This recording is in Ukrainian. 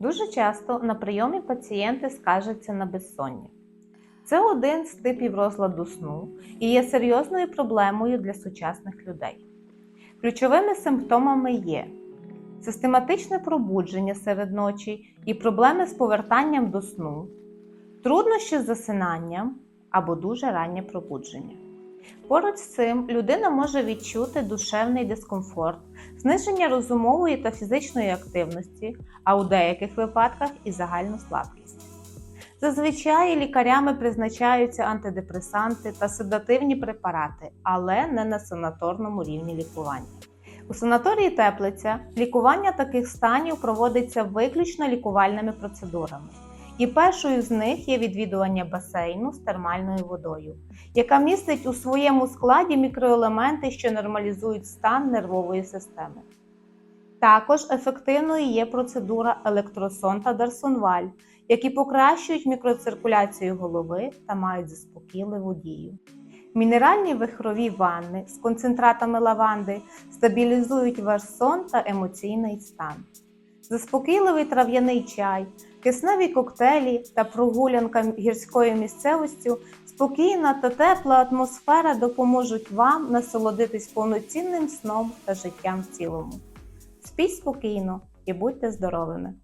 Дуже часто на прийомі пацієнти скаржаться на безсоння. Це один з типів розладу сну і є серйозною проблемою для сучасних людей. Ключовими симптомами є систематичне пробудження серед ночі і проблеми з повертанням до сну, труднощі з засинанням або дуже раннє пробудження. Поруч з цим людина може відчути душевний дискомфорт, зниження розумової та фізичної активності, а у деяких випадках і загальну слабкість. Зазвичай лікарями призначаються антидепресанти та седативні препарати, але не на санаторному рівні лікування. У санаторії Теплиця лікування таких станів проводиться виключно лікувальними процедурами. І першою з них є відвідування басейну з термальною водою, яка містить у своєму складі мікроелементи, що нормалізують стан нервової системи. Також ефективною є процедура електросон та дарсонваль, які покращують мікроциркуляцію голови та мають заспокійливу дію. Мінеральні вихрові ванни з концентратами лаванди стабілізують ваш сон та емоційний стан. Заспокійливий трав'яний чай, кисневі коктейлі та прогулянка гірською місцевістю, спокійна та тепла атмосфера допоможуть вам насолодитись повноцінним сном та життям в цілому. Спіть спокійно і будьте здоровими!